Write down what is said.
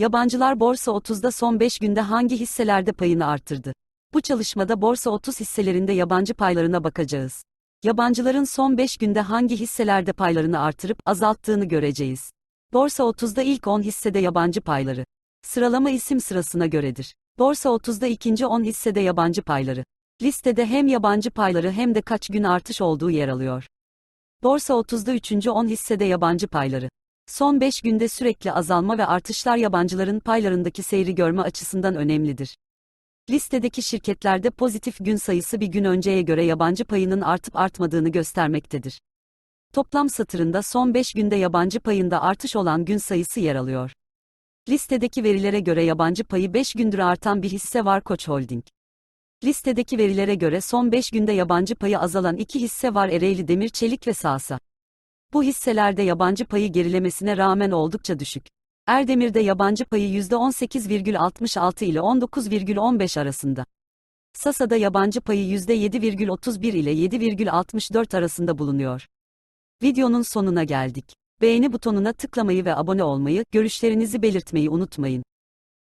Yabancılar Borsa 30'da son 5 günde hangi hisselerde payını arttırdı? Bu çalışmada Borsa 30 hisselerinde yabancı paylarına bakacağız. Yabancıların son 5 günde hangi hisselerde paylarını artırıp azalttığını göreceğiz. Borsa 30'da ilk 10 hissede yabancı payları. Sıralama isim sırasına göredir. Borsa 30'da ikinci 10 hissede yabancı payları. Listede hem yabancı payları hem de kaç gün artış olduğu yer alıyor. Borsa 30'da 3. 10 hissede yabancı payları. Son 5 günde sürekli azalma ve artışlar yabancıların paylarındaki seyri görme açısından önemlidir. Listedeki şirketlerde pozitif gün sayısı bir gün önceye göre yabancı payının artıp artmadığını göstermektedir. Toplam satırında son 5 günde yabancı payında artış olan gün sayısı yer alıyor. Listedeki verilere göre yabancı payı 5 gündür artan bir hisse var Koç Holding. Listedeki verilere göre son 5 günde yabancı payı azalan iki hisse var Ereğli Demir Çelik ve Sasa. Bu hisselerde yabancı payı gerilemesine rağmen oldukça düşük. Erdemir'de yabancı payı %18,66 ile 19,15 arasında. Sasa'da yabancı payı %7,31 ile 7,64 arasında bulunuyor. Videonun sonuna geldik. Beğeni butonuna tıklamayı ve abone olmayı, görüşlerinizi belirtmeyi unutmayın.